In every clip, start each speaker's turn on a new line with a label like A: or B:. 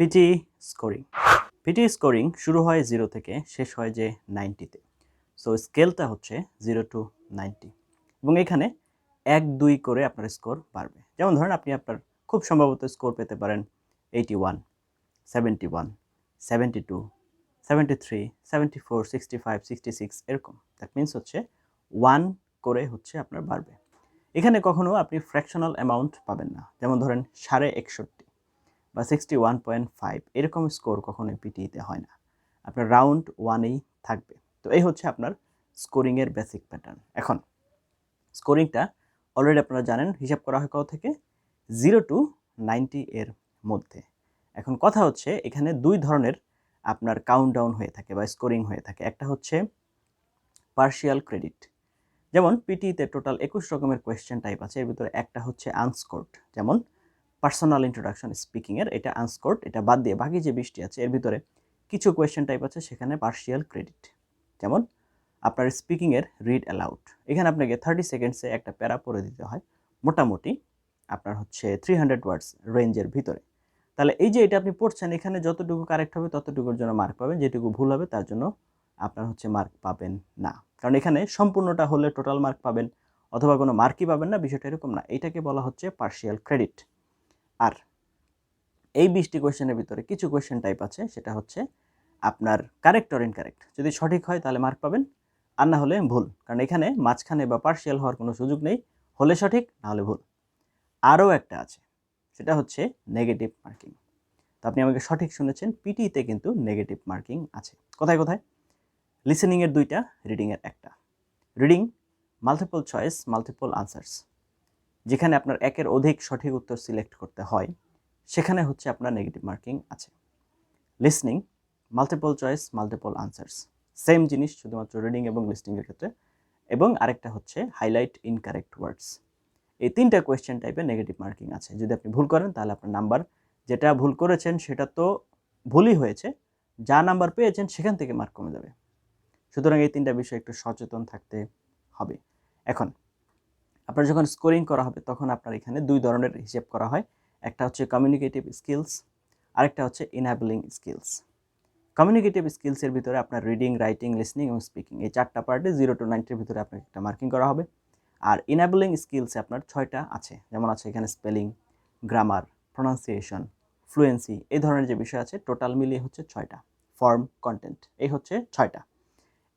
A: PT scoring PT scoring শুরু হয় zero থেকে, শেষ হয় যে নাইনটিতে সো স্কেলটা হচ্ছে জিরো টু নাইনটি এবং এখানে এক, দুই করে আপনার স্কোর বাড়বে। যেমন ধরেন আপনি আপনার খুব সম্ভবত স্কোর পেতে পারেন eighty one seventy one seventy two seventy three seventy four sixty five sixty six এরকম। দ্যাট মিনস হচ্ছে ওয়ান করে হচ্ছে আপনার বাড়বে। এখানে কখনো আপনি ফ্র্যাকশনাল অ্যামাউন্ট পাবেন না। যেমন ধরেন সাড়ে একষট্টি। বা সিক্সটি ওয়ান পয়েন্ট ফাইভ এরকম স্কোর কখনোই পিটিইতে হয় না। আপনার রাউন্ড ওয়ানেই থাকবে। তো এই হচ্ছে আপনার স্কোরিংয়ের বেসিক প্যাটার্ন এখন স্কোরিংটা অলরেডি আপনারা জানেন, হিসাব করা হয় কত থেকে? জিরো টু নাইনটি এর মধ্যে। এখন কথা হচ্ছে, এখানে দুই ধরনের আপনার কাউন্টডাউন হয়ে থাকে বা স্কোরিং হয়ে থাকে। একটা হচ্ছে পার্শিয়াল ক্রেডিট যেমন পিটিতে টোটাল একুশ রকমের কোয়েশ্চেন টাইপ আছে, এর ভিতরে একটা হচ্ছে আনস্কোর্ড যেমন পার্সোনাল ইন্ট্রোডাকশন স্পিকিংয়ের এটা আনস্কোর্ড এটা বাদ দিয়ে বাকি যে বৃষ্টি আছে, এর ভিতরে কিছু কোয়েশ্চেন টাইপ আছে, সেখানে পার্শিয়াল ক্রেডিট যেমন, আপনার স্পিকিংয়ের রিড অ্যালাউড এখানে আপনাকে থার্টি সেকেন্ডসে একটা প্যারা পড়ে দিতে হয়। মোটামুটি আপনার হচ্ছে থ্রি হান্ড্রেড ওয়ার্ডস রেঞ্জের ভিতরে। তাহলে এই যে এটা আপনি পড়ছেন, এখানে যতটুকু কারেক্ট হবে, ততটুকুর জন্য মার্ক পাবেন। যেটুকু ভুল হবে, তার জন্য আপনার হচ্ছে মার্ক পাবেন না। কারণ এখানে সম্পূর্ণটা হলে টোটাল মার্ক পাবেন, অথবা কোনো মার্কই পাবেন না, বিষয়টা এরকম না। এটাকে বলা হচ্ছে পার্শিয়াল ক্রেডিট আর এই বিশটি কোয়েশ্চেনের ভিতরে কিছু কোয়েশ্চেন টাইপ আছে, সেটা হচ্ছে আপনার কারেক্ট অর ইনকারেক্ট যদি সঠিক হয়, তাহলে মার্ক পাবেন। আর না হলে ভুল। কারণ এখানে মাঝখানে বা পার্শিয়াল হওয়ার কোনো সুযোগ নেই। হলে সঠিক, না হলে ভুল। আরও একটা আছে, সেটা হচ্ছে নেগেটিভ মার্কিং তো আপনি আমাকে সঠিক শুনেছেন পিটিতে কিন্তু নেগেটিভ মার্কিং আছে। কোথায় কোথায়? লিসেনিংয়ের দুইটা রিডিংয়ের একটা। Reading multiple choice multiple answers যেখানে আপনার একের অধিক সঠিক উত্তর সিলেক্ট করতে হয়, সেখানে হচ্ছে আপনার নেগেটিভ মার্কিং আছে। Listening multiple choice multiple answers same জিনিস শুধুমাত্র রিডিং এবং লিসনিংয়ের ক্ষেত্রে। এবং আরেকটা হচ্ছে হাইলাইট ইনকারেক্ট ওয়ার্ডস এই তিনটা কোয়েশ্চেন টাইপের নেগেটিভ মার্কিং আছে। যদি আপনি ভুল করেন, তাহলে আপনার নাম্বার যেটা ভুল করেছেন, সেটা তো ভুলই হয়েছে। যা নাম্বার পেয়েছেন, সেখান থেকে মার্ক কমে যাবে। সুতরাং এই তিনটা বিষয়ে একটু সচেতন থাকতে হবে। এখন আপনার যখন স্কোরিং করা হবে, তখন আপনার এখানে দুই ধরনের হিসেব করা হয়। একটা হচ্ছে কমিউনিকেটিভ স্কিলস আরেকটা হচ্ছে ইনহ্যাবলিং স্কিলস কমিউনিকেটিভ স্কিলসের ভিতরে আপনার রিডিং রাইটিং লিসনিং এবং স্পিকিং এই চারটা পার্টে জিরো টু নাইনটির ভিতরে আপনাকে একটা মার্কিং করা হবে। আর ইনাবলিং স্কিলসে আপনার ছয়টা আছে, যেমন আছে এখানে স্পেলিং গ্রামার প্রনাউন্সিয়েশন ফ্লুয়েন্সি এই ধরনের যে বিষয় আছে টোটাল মিলিয়ে হচ্ছে ছয়টা। ফর্ম কন্টেন্ট এই হচ্ছে ছয়টা।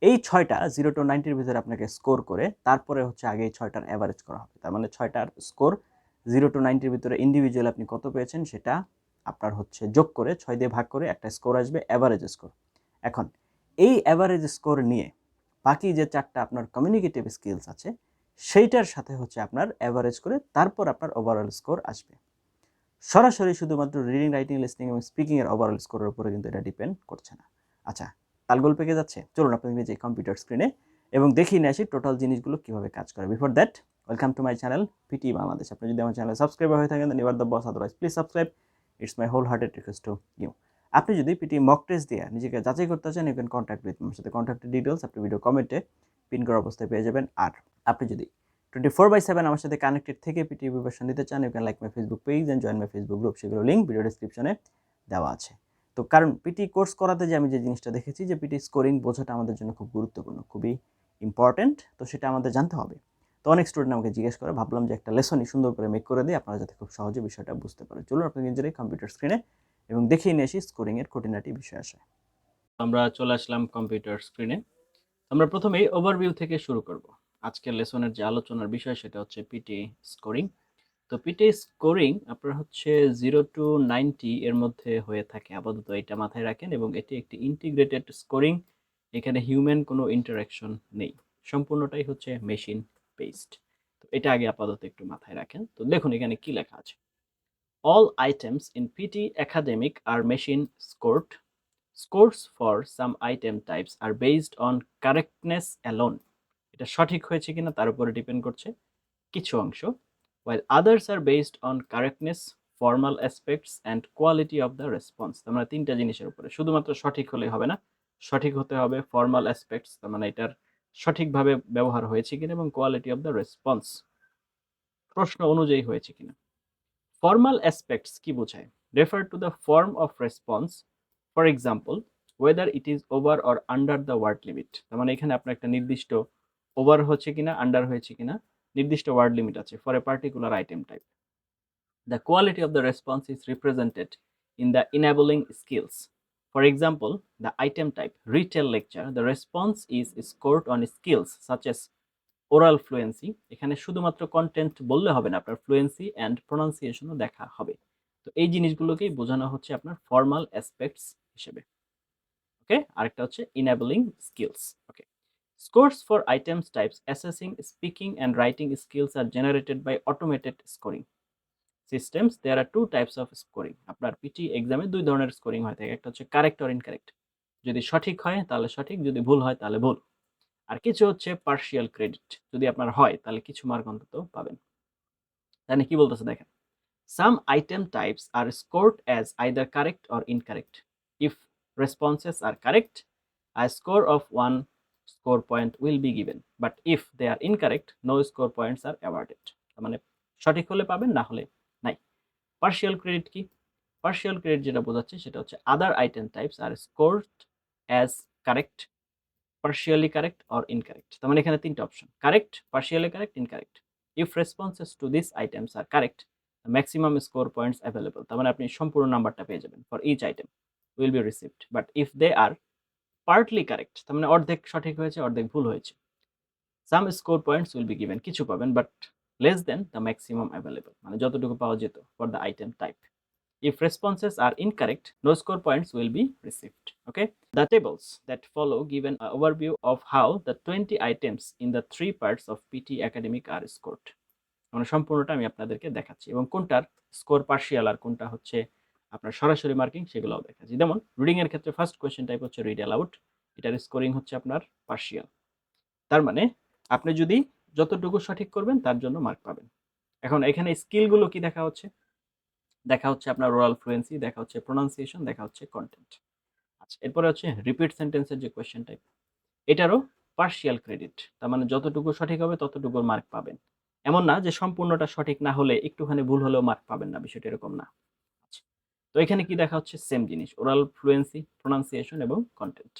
A: এই ছয়টা জিরো টু নাইনটির ভিতরে আপনাকে স্কোর করে তারপরে হচ্ছে আগে এই ছয়টার অ্যাভারেজ করা হবে। তার মানে ছয়টার স্কোর জিরো টু নাইনটির ভিতরে ইন্ডিভিজুয়াল আপনি কত পেয়েছেন সেটা আপনার হচ্ছে যোগ করে ছয় দিয়ে ভাগ করে একটা স্কোর আসবে অ্যাভারেজ স্কোর এখন এই অ্যাভারেজ স্কোর নিয়ে বাকি যে চারটা আপনার কমিউনিকেটিভ স্কিলস আছে, সেইটার সাথে হচ্ছে আপনার অ্যাভারেজ করে তারপর আপনার ওভারঅল স্কোর আসবে। সরাসরি শুধুমাত্র রিডিং রাইটিং লিসনিং এবং স্পিকিংয়ের ওভারঅল স্কোরের উপরে কিন্তু এটা ডিপেন্ড করছে না। আচ্ছা তালগোল পেকে যাচ্ছে? চলুন আপনাদের নিজে কম্পিউটার স্ক্রিনে এবং দেখিয়ে নিয়ে আসি টোটাল জিনিসগুলো কীভাবে কাজ করে। Before that welcome to my channel PT Bangladesh আপনি যদি আমার চ্যানেল সাবস্ক্রাইব হয়ে থাকেন দেন এবার the boss otherwise please subscribe it's my whole hearted request to you আপনি যদি পিটি মক টেস্ট দিয়ে নিজেকে যাচাই করতে চান ইউ ক্যান কন্ট্যাক্ট উইথ আমার সাথে কন্ট্যাক্টের ডিটেলস আপনি ভিডিও কমেন্টে পিন করা অবস্থায় পেয়ে যাবেন। আর আপনি যদি টোয়েন্টি ফোর বাই সেভেন আমার সাথে কানেক্টেড থেকে পিটি প্রিপারেশন নিতে চান you can like my Facebook page and join my Facebook group সেগুলো লিঙ্ক ভিডিও ডিসক্রিপশনে দেওয়া আছে। তো কারণ পিটি কোর্স করাতে যে আমি যে জিনিসটা দেখেছি যে পিটি স্কোরিং বোঝাটা আমাদের জন্য খুব গুরুত্বপূর্ণ, খুবই ইম্পর্ট্যান্ট তো সেটা আমাদের জানতে হবে। তো অনেক স্টুডেন্ট আমাকে জিজ্ঞেস করে, ভাবলাম যে একটা লেসনই সুন্দর করে মেক করে দিই আপনারা যাতে খুব সহজে বিষয়টা বুঝতে পারেন চলুন আপনি নিজেরাই কম্পিউটার স্ক্রিনে এবং দেখিয়ে নিয়ে আসি স্কোরিংয়ের খুঁটিনাটি বিষয় আসে। আমরা চলে আসলাম কম্পিউটার স্ক্রিনে আমরা প্রথমেই ওভারভিউ থেকে শুরু করব। আজকের লেসনের যে আলোচনার বিষয় সেটা হচ্ছে পিটি স্কোরিং তো পিটি স্কোরিং আপনার হচ্ছে জিরো টু নাইনটি এর মধ্যে হয়ে থাকে, আপাতত এটা মাথায় রাখেন এবং এটি একটি ইন্টিগ্রেটেড স্কোরিং এখানে হিউম্যান কোনো ইন্টারাকশন নেই, সম্পূর্ণটাই হচ্ছে মেশিন বেসড তো এটা আগে আপাতত একটু মাথায় রাখেন। তো দেখুন এখানে কি লেখা আছে। All items in PT academic are machine scored scores for some item types are based on correctness alone এটা সঠিক হয়েছে কিনা তার উপরে ডিপেন্ড করছে। কিছু অংশ while others are based on correctness, formal aspects and quality of the response. তার মানে তিনটা জিনিসের উপরে। শুধুমাত্র সঠিক হলে হবে না সঠিক হতে হবে ফর্মাল অ্যাসপেক্টস তার মানে এটার সঠিকভাবে ব্যবহার হয়েছে কিনা এবং কোয়ালিটি অফ দ্য রেসপন্স প্রশ্ন অনুযায়ী হয়েছে কিনা। ফর্মাল অ্যাসপেক্টস কি বোঝায়? refer to the form of response for example whether it is over or under the word limit তার মানে এখানে আপনার একটা নির্দিষ্ট ওভার হচ্ছে কিনা আন্ডার হয়েছে কিনা। নির্দিষ্ট ওয়ার্ড লিমিট আছে for a particular item type the quality of the response is represented in the enabling skills For example, the item type retail lecture, the response is scored on skills such as oral fluency. এখানে শুধুমাত্র content বললে হবে না আপনার fluency and প্রোনাউন্সিয়েশনও দেখা হবে। তো এই জিনিসগুলোকেই বোঝানো হচ্ছে আপনার ফর্মাল অ্যাসপেক্টস হিসেবে। ওকে আরেকটা হচ্ছে enabling skills scores for items types assessing speaking and writing skills are generated by automated scoring systems there are two types of scoring আপনার পিটি এক্সামে দুই ধরনের স্কোরিং হয়ে থাকে, একটা হচ্ছে কারেক্ট অর ইনকারেক্ট যদি সঠিক হয়, তাহলে সঠিক, যদি ভুল হয়, তাহলে ভুল। আর কিছু হচ্ছে পার্শিয়াল ক্রেডিট যদি আপনার হয়, তাহলে কিছু মার্ক অন্তত পাবেন। তাহলে কি বলতেছে দেখেন some item types are scored as either correct or incorrect if responses are correct a score of one score point will be given but if they are incorrect no score points are awarded মানে সঠিক হলে পাবেন, না হলে নাই। Partial credit কি? Partial credit যেটা বোঝাচ্ছে সেটা হচ্ছে other item types are scored as correct partially correct or incorrect তার মানে এখানে তিনটা option correct partially correct incorrect if responses to these items are correct maximum score score available তার মানে আপনি সম্পূর্ণ নাম্বারটা পেয়ে যাবেন for each item will be received but if they are partly correct তার মানে অর্ধেক সঠিক হয়েছে, অর্ধেক ভুল হয়েছে। Some score points will be given কিছু পাবেন but less than the maximum available মানে যতটুকু পাওয়া যেত for the item type if responses are incorrect no score points will be received okay the tables that follow given overview of how the twenty items in the three parts of PT academic are score মানে সম্পূর্ণটা আমি আপনাদেরকে দেখাচ্ছি, এবং কোনটার score partial আর কোনটা হচ্ছে আপনার সরাসরি মার্কিং সেগুলোও দেখাচ্ছি যেমন রিডিং এর ক্ষেত্রে ফার্স্ট কোয়েশ্চেন টাইপ হচ্ছে রিড অ্যালাউড এটার স্কোরিং হচ্ছে আপনার পার্শিয়াল তার মানে আপনি যদি যতটুকু সঠিক করবেন, তার জন্য মার্ক পাবেন। এখন এখানে স্কিলগুলো কি দেখা হচ্ছে? দেখা হচ্ছে আপনার ওরাল ফ্লুয়েন্সি দেখা হচ্ছে প্রোনাউন্সিয়েশন দেখা হচ্ছে কন্টেন্ট আচ্ছা এরপরে হচ্ছে রিপিট সেন্টেন্সের যে কোয়েশ্চেন টাইপ এটারও পার্শিয়াল ক্রেডিট তার মানে যতটুকু সঠিক হবে, ততটুকুর মার্ক পাবেন। এমন না যে সম্পূর্ণটা সঠিক না হলে একটুখানি ভুল হলেও মার্ক পাবেন না, বিষয়টা এরকম না। তো এখানে কি দেখা হচ্ছে? সেম জিনিস। ওরাল ফ্লুয়েন্সি প্রোনাউন্সিয়েশন এবং কন্টেন্ট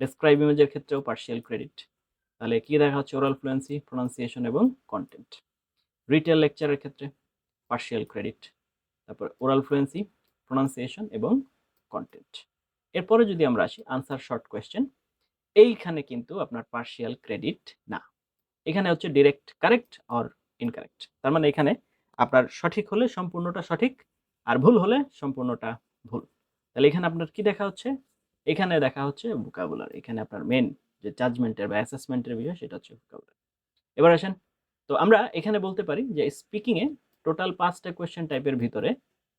A: ডেসক্রাইব ইমেজের ক্ষেত্রেও পার্শিয়াল ক্রেডিট তাহলে কি দেখা হচ্ছে? ওরাল ফ্লুয়েন্সি প্রোনাউন্সিয়েশন এবং কন্টেন্ট রিটেল লেকচারের ক্ষেত্রে পার্শিয়াল ক্রেডিট তারপর ওরাল ফ্লুয়েন্সি প্রোনাউন্সিয়েশন এবং কন্টেন্ট এরপরে যদি আমরা আসি আনসার শর্ট কোয়েশ্চেন এইখানে কিন্তু আপনার পার্শিয়াল ক্রেডিট না। এখানে হচ্ছে ডিরেক্ট কারেক্ট অর ইনকারেক্ট তার মানে এখানে আপনার সঠিক হলে সম্পূর্ণটা সঠিক আর ভুল হলে সম্পূর্ণটা ভুল। তাহলে এখানে আপনার কি দেখা হচ্ছে? এখানে দেখা হচ্ছে ভোকাবুলার এখানে আপনার মেন যে জাজমেন্টের বা অ্যাসেসমেন্টের বিষয় সেটা হচ্ছে ভোকাবুলার এবার আসেন, তো আমরা এখানে বলতে পারি যে স্পিকিংয়ে টোটাল পাঁচটা কোয়েশ্চেন টাইপের ভিতরে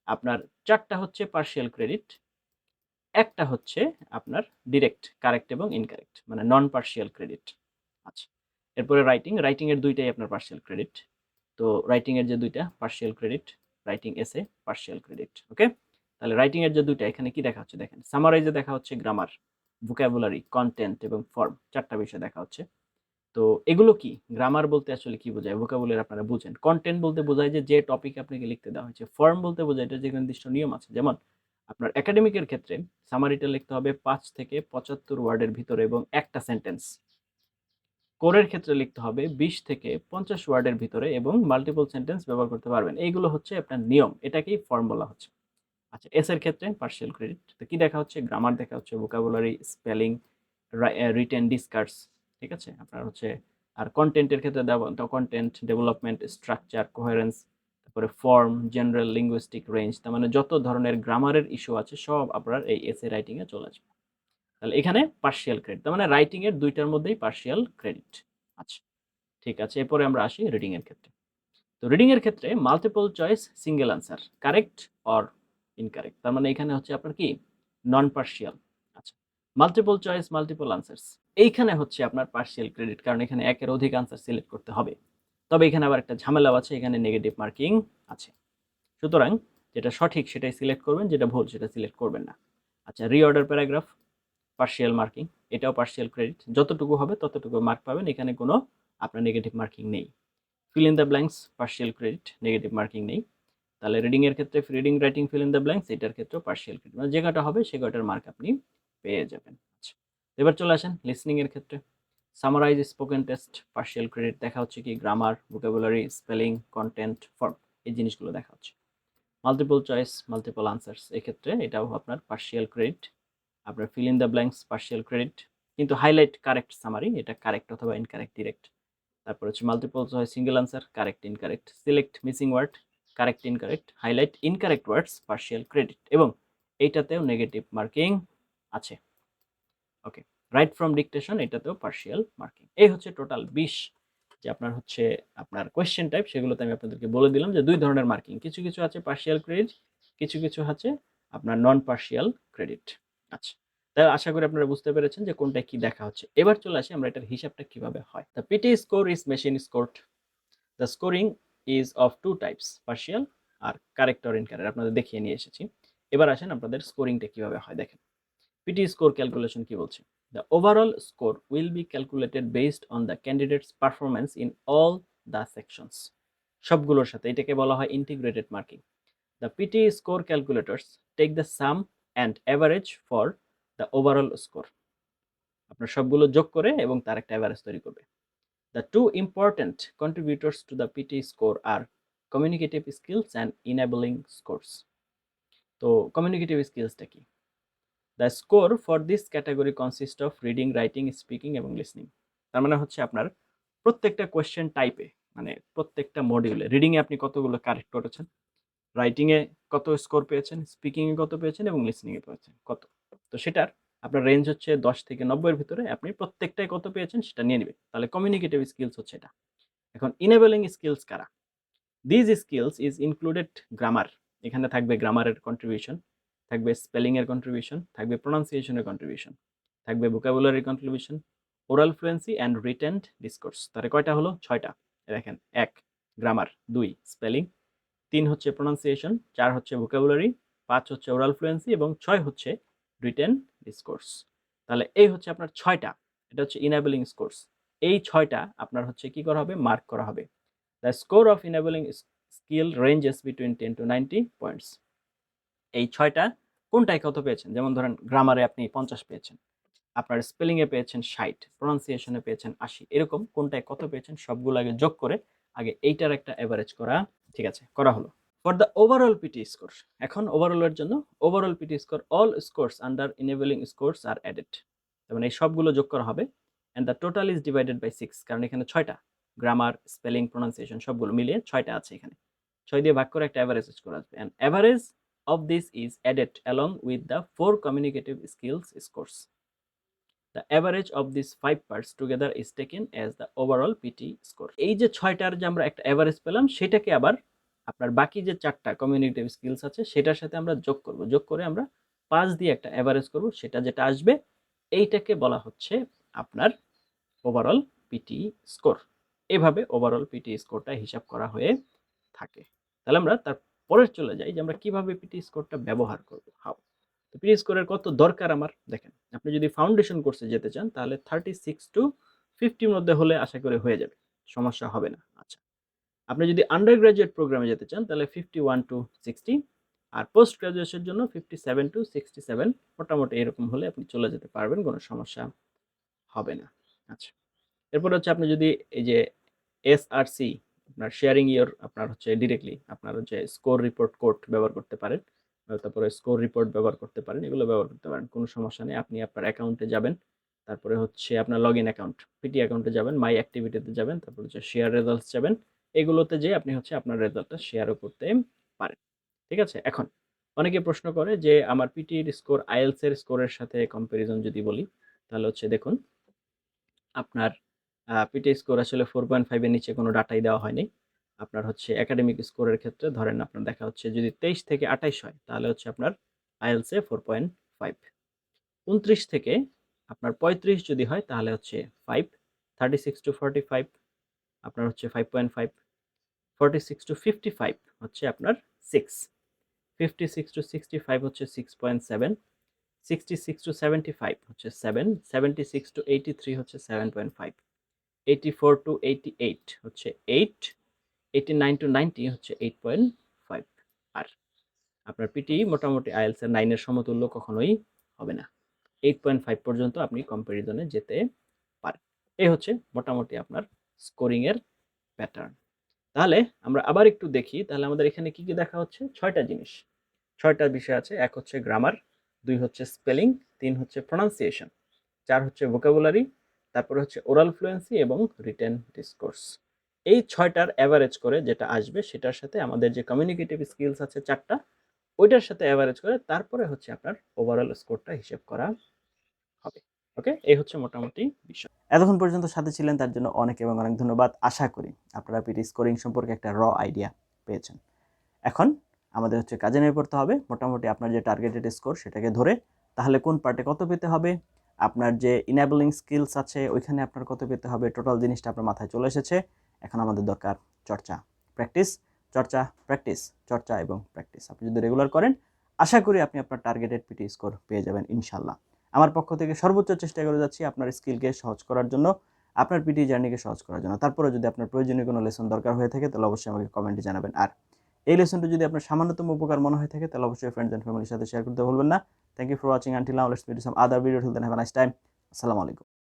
A: আপনার চারটা হচ্ছে পার্শিয়াল ক্রেডিট একটা হচ্ছে আপনার ডিরেক্ট কারেক্ট এবং ইনকারেক্ট মানে নন পার্শিয়াল ক্রেডিট আচ্ছা এরপরে রাইটিং রাইটিং এর দুইটাই আপনার পার্শিয়াল ক্রেডিট তো রাইটিং এর যে দুইটা পার্শিয়াল ক্রেডিট রাইটিং এসে পার্শিয়াল ক্রেডিট ওকে তাহলে রাইটিং এর যে দুইটা, এখানে কি দেখা হচ্ছে? দেখেন সামারাইজে দেখা হচ্ছে গ্রামার ভোকাবুলারি কন্টেন্ট এবং ফর্ম চারটা বিষয় দেখা হচ্ছে। তো এগুলো কি? গ্রামার বলতে আসলে কি বোঝায়? ভোকাবুলারি আপনারা বুঝেন। কন্টেন্ট বলতে বোঝায় যে যে টপিক আপনাকে লিখতে দেওয়া হয়েছে। ফর্ম বলতে বোঝায় এটা যে নির্দিষ্ট নিয়ম আছে। যেমন, আপনার একাডেমিকের ক্ষেত্রে সামারিটা লিখতে হবে পাঁচ থেকে পঁচাত্তর ওয়ার্ডের ভিতরে এবং একটা সেন্টেন্স কোরের ক্ষেত্রে লিখতে হবে বিশ থেকে পঞ্চাশ ওয়ার্ডের ভিতরে এবং মাল্টিপল সেন্টেন্স ব্যবহার করতে পারবেন। এইগুলো হচ্ছে আপনার নিয়ম, এটাকেই ফর্ম বলা হচ্ছে। আচ্ছা এস এর ক্ষেত্রে পার্শিয়াল ক্রেডিট তো কি দেখা হচ্ছে? গ্রামার দেখা হচ্ছে ভোকাবুলারি স্পেলিং রিটেন ডিসকার্স ঠিক আছে? আপনার হচ্ছে, আর কন্টেন্টের ক্ষেত্রে কন্টেন্ট ডেভেলপমেন্ট স্ট্রাকচার কোহেরেন্স তারপরে ফর্ম জেনারেল লিঙ্গুইস্টিক রেঞ্জ তার মানে যত ধরনের গ্রামারের ইস্যু আছে, সব আপনার এই এস এসে রাইটিংয়ে চলে আসবে। তাহলে এখানে পার্শিয়াল ক্রেডিট তার মানে রাইটিংয়ের দুইটার মধ্যেই পার্শিয়াল ক্রেডিট আচ্ছা। ঠিক আছে এরপরে আমরা আসি রিডিংয়ের ক্ষেত্রে। তো রিডিংয়ের ক্ষেত্রে multiple choice single answer correct or incorrect তার মানে এখানে হচ্ছে আপনার কি? নন পার্শিয়াল আচ্ছা মাল্টিপল চয়েস মাল্টিপল আনসার্স এইখানে হচ্ছে আপনার পার্শিয়াল ক্রেডিট কারণ এখানে একের অধিক আনসার সিলেক্ট করতে হবে। তবে এখানে আবার একটা ঝামেলাও আছে এখানে নেগেটিভ মার্কিং আছে। সুতরাং যেটা সঠিক সেটাই সিলেক্ট করবেন যেটা ভুল সেটা সিলেক্ট করবেন না। আচ্ছা রিঅর্ডার প্যারাগ্রাফ পার্শিয়াল মার্কিং এটাও পার্শিয়াল ক্রেডিট যতটুকু হবে ততটুকু মার্ক পাবেন, এখানে কোনো আপনার নেগেটিভ মার্কিং নেই। Fill in the blanks partial credit negative marking নেই। তাহলে রিডিংয়ের ক্ষেত্রে reading writing fill in the blanks এটার ক্ষেত্রে পার্শিয়াল ক্রেডিট মানে যে কটা হবে সে কটার মার্ক আপনি পেয়ে যাবেন। আচ্ছা এবার চলে আসেন লিসনিংয়ের ক্ষেত্রে। Summarize spoken test partial credit দেখা হচ্ছে কি? Grammar vocabulary spelling content form এই জিনিসগুলো দেখা হচ্ছে। মাল্টিপল চয়েস মাল্টিপল আনসার্স এক্ষেত্রে এটাও আপনার পার্শিয়াল ক্রেডিট আপনার fill in the blanks partial credit কিন্তু হাইলাইট কারেক্ট সামারি এটা কারেক্ট অথবা ইনকারেক্ট ডিরেক্ট তারপর হচ্ছে মাল্টিপল হয় single answer correct incorrect select missing word correct incorrect highlight incorrect words partial credit এবং এইটাতেও নেগেটিভ মার্কিং আছে। ওকে রাইট ফ্রম ডিকটেশন এটাতেও পার্শিয়াল মার্কিং এই হচ্ছে টোটাল বিশ, যে আপনার হচ্ছে আপনার কোয়েশ্চেন টাইপ সেগুলোতে আমি আপনাদেরকে বলে দিলাম যে দুই ধরনের মার্কিং কিছু কিছু আছে পার্শিয়াল ক্রেডিট কিছু কিছু আছে আপনার নন পার্শিয়াল ক্রেডিট আচ্ছা। তাই আশা করি আপনারা বুঝতে পেরেছেন যে কোনটা কি দেখা হচ্ছে। এবার চলে আসি আমরা এটার হিসাবটা কীভাবে হয়। The PT score is machine scored the scoring is of two types partial are correct or incorrect আপনাদের দেখিয়ে নিয়ে এসেছি। এবার আসেন আপনাদের স্কোরিংটা কীভাবে হয় দেখেন। পিটি স্কোর ক্যালকুলেশন কি বলছে? The overall score will be calculated based on the candidate's performance in all the sections সবগুলোর সাথে এটাকে বলা হয় integrated marking the PT score calculators take the sum and average for the overall score আপনার সবগুলো যোগ করে এবং তার একটা অ্যাভারেজ তৈরি করবে। The two important contributors to the PT score are communicative skills and enabling scores তো কমিউনিকেটিভ স্কিলসটা কি? The score for this category consist of reading writing speaking এবং লিসনিং তার মানে হচ্ছে আপনার প্রত্যেকটা কোয়েশ্চেন টাইপে মানে প্রত্যেকটা মডিউলে রিডিংয়ে আপনি কতগুলো কারেক্ট করেছেন? রাইটিংয়ে কত স্কোর পেয়েছেন স্পিকিংয়ে কত পেয়েছেন এবং লিসনিংয়ে পেয়েছেন? কত? তো সেটার আপনার রেঞ্জ হচ্ছে দশ থেকে নব্বইয়ের ভিতরে। আপনি প্রত্যেকটাই কত পেয়েছেন সেটা নিয়ে নেবে তাহলে কমিউনিকেটিভ স্কিলস হচ্ছে এটা। এখন ইনেবলিং স্কিলস কারা? These skills is included grammar এখানে থাকবে গ্রামারের কন্ট্রিবিউশন থাকবে স্পেলিংয়ের কন্ট্রিবিউশন থাকবে প্রোনাউন্সিয়েশনের কন্ট্রিবিউশন থাকবে vocabulary contribution oral fluency and written discourse তাহলে কয়টা হলো? ছয়টা। দেখেন, এক গ্রামার দুই স্পেলিং তিন হচ্ছে প্রোনাউন্সিয়েশন চার হচ্ছে ভোকাবুলারি পাঁচ হচ্ছে ওরাল ফ্লুয়েন্সি এবং ছয় হচ্ছে রিটেন ডিসকোর্স তাহলে এই হচ্ছে আপনার ছয়টা, এটা হচ্ছে ইনেবলিং স্কোর্স এই ছয়টা আপনার হচ্ছে কি করা হবে? মার্ক করা হবে। The score of enabling skill ranges between ten to ninety points এই ছয়টা কোনটায় কত পেয়েছেন? যেমন ধরেন গ্রামারে আপনি পঞ্চাশ পেয়েছেন, আপনার স্পেলিংয়ে পেয়েছেন ষাট প্রোনাউন্সিয়েশনে পেয়েছেন আশি, এরকম কোনটায় কত পেয়েছেন? সবগুলো আগে যোগ করে আগে এইটার একটা অ্যাভারেজ করা ঠিক আছে, করা হলো। For the overall PT score এখন ওভারঅলের জন্য overall PT score all scores under enabling scores are added মানে এই সবগুলো যোগ করা হবে and the total is divided by six কারণ এখানে ছয়টা। গ্রামার স্পেলিং প্রোনাউন্সিয়েশন সবগুলো মিলিয়ে ছয়টা আছে এখানে। ছয় দিয়ে ভাগ করে একটা অ্যাভারেজ স্কোর আসবে। And average of this is added along with the four communicative skills scores. The average of these five parts together is taken as the overall PT score. এই যে ছয়টার যে আমরা একটা অ্যাভারেজ পেলাম, সেটাকে আবার আপনার বাকি যে চারটা কমিউনিকেটিভ স্কিলস আছে, সেটার সাথে আমরা যোগ করব। যোগ করে আমরা পাঁচ দিয়ে একটা অ্যাভারেজ করব, সেটা যেটা আসবে, এইটাকে বলা হচ্ছে আপনার ওভারঅল পিটি স্কোর এভাবে ওভারঅল পিটি স্কোরটা হিসাব করা হয়ে থাকে। তাহলে আমরা তার পরে চলে যাই যে আমরা কীভাবে পিটি স্কোরটা ব্যবহার করব। হাও। তো পিটি স্কোরের কত দরকার আমার? দেখেন, আপনি যদি ফাউন্ডেশন কোর্সে যেতে চান, তাহলে থার্টি সিক্স টু ফিফটির মধ্যে হলে আশা করে হয়ে যাবে, সমস্যা হবে না। আচ্ছা আপনি যদি আন্ডার গ্রাজুয়েট প্রোগ্রামে যেতে চান, তাহলে ফিফটি ওয়ান টু সিক্সটি আর পোস্ট গ্রাজুয়েশনের জন্য fifty seven to sixty seven মোটামুটি এরকম হলে আপনি চলে যেতে পারবেন, কোনো সমস্যা হবে না। আচ্ছা এরপর হচ্ছে আপনি যদি এই যে এসআরসি আপনার শেয়ারিং ইয়ার আপনার হচ্ছে ডিরেক্টলি আপনার হচ্ছে স্কোর রিপোর্ট কোড ব্যবহার করতে পারেন তারপরে স্কোর রিপোর্ট ব্যবহার করতে পারেন, এগুলো ব্যবহার করতে পারেন, কোনো সমস্যা নেই। আপনি আপনার অ্যাকাউন্টে যাবেন, তারপরে হচ্ছে আপনার লগ ইন অ্যাকাউন্ট পিটি অ্যাকাউন্টে যাবেন মাই অ্যাক্টিভিটিতে যাবেন, তারপর হচ্ছে শেয়ার রেজাল্টস যাবেন, এগুলোতে যে আপনি হচ্ছে আপনার রেজাল্টটা শেয়ারও করতে পারেন। ঠিক আছে? এখন, অনেকে প্রশ্ন করে যে আমার পিটির স্কোর আইএলসের স্কোরের সাথে কম্প্যারিজন যদি বলি, তাহলে হচ্ছে দেখুন, আপনার পিটি স্কোর আসলে ফোর পয়েন্ট ফাইভের নিচে কোনো ডাটাই দেওয়া হয়নি। আপনার হচ্ছে একাডেমিক স্কোরের ক্ষেত্রে ধরেন আপনার দেখা হচ্ছে যদি তেইশ থেকে আঠাইশ হয়, তাহলে হচ্ছে আপনার আইএলসে ফোর পয়েন্ট ফাইভ উনত্রিশ থেকে আপনার পঁয়ত্রিশ যদি হয়, তাহলে হচ্ছে five thirty six to forty five আপনার হচ্ছে five point five forty six to fifty five হচ্ছে আপনার six fifty six to sixty five হচ্ছে six point seven sixty six to seventy five হচ্ছে seven seventy six to eighty three হচ্ছে seven point five eighty four to eighty eight হচ্ছে eight eighty nine to ninety হচ্ছে eight point five আর আপনার PT মোটামুটি IELTS এর নাইনের সমতুল্য কখনোই হবে না। এইট পয়েন্ট ফাইভ পর্যন্ত আপনি কম্পারিজনে যেতে পারেন। এই হচ্ছে মোটামুটি আপনার স্কোরিং এর প্যাটার্ন তাহলে আমরা আবার একটু দেখি, তাহলে আমাদের এখানে কি কি দেখা হচ্ছে? ছয়টা জিনিস। ছয়টা বিষয় আছে, এক হচ্ছে গ্রামার দুই হচ্ছে স্পেলিং তিন হচ্ছে প্রনাউন্সিয়েশন চার হচ্ছে ভোকাবুলারি তারপরে হচ্ছে ওরাল ফ্লুয়েন্সি এবং রিটেন ডিসকোর্স এই ছয়টার অ্যাভারেজ করে যেটা আসবে সেটার সাথে আমাদের যে কমিউনিকেটিভ স্কিলস আছে চারটা, ওইটার সাথে অ্যাভারেজ করে তারপরে হচ্ছে আপনার ওভারঅল স্কোরটা হিসেব করা হবে। ওকে এই হচ্ছে মোটামুটি বিষয়। এতক্ষণ পর্যন্ত সাথে ছিলেন, তার জন্য অনেক এবং অনেক ধন্যবাদ। আশা করি আপনারা পিটি স্কোরিং সম্পর্কে একটা র আইডিয়া পেয়েছেন। এখন আমাদের হচ্ছে কাজে নেমে পড়তে হবে। মোটামুটি আপনার যে টার্গেটেড স্কোর সেটাকে ধরে তাহলে কোন পার্টে কত পেতে হবে, আপনার যে ইনাবলিং স্কিলস আছে ওইখানে আপনার কত পেতে হবে টোটাল জিনিসটা আপনার মাথায় চলে এসেছে। এখন আমাদের দরকার চর্চা প্র্যাকটিস চর্চা প্র্যাকটিস চর্চা এবং প্র্যাকটিস আপনি যদি রেগুলার করেন, আশা করি আপনি আপনার টার্গেটেড পিটি স্কোর পেয়ে যাবেন ইনশাল্লাহ আমার পক্ষ থেকে সর্বোচ্চ চেষ্টা করে যাচ্ছি আপনার স্কিলকে সহজ করার জন্য, আপনার পিটি জার্নিকে সহজ করার জন্য। তারপরে যদি আপনার প্রয়োজনীয় কোনো লেসন দরকার হয়ে থাকে, তাহলে অবশ্যই আমাকে কমেন্টে জানাবেন। আর এই লেসনটি যদি আপনার সামান্যতম উপকার মনে হয়ে থাকে, তাহলে অবশ্যই ফ্রেন্ডস অ্যান্ড ফ্যামিলির সাথে শেয়ার করতে ভুলবেন না। Thank you for watching until other video nice time আসসালামু আলাইকুম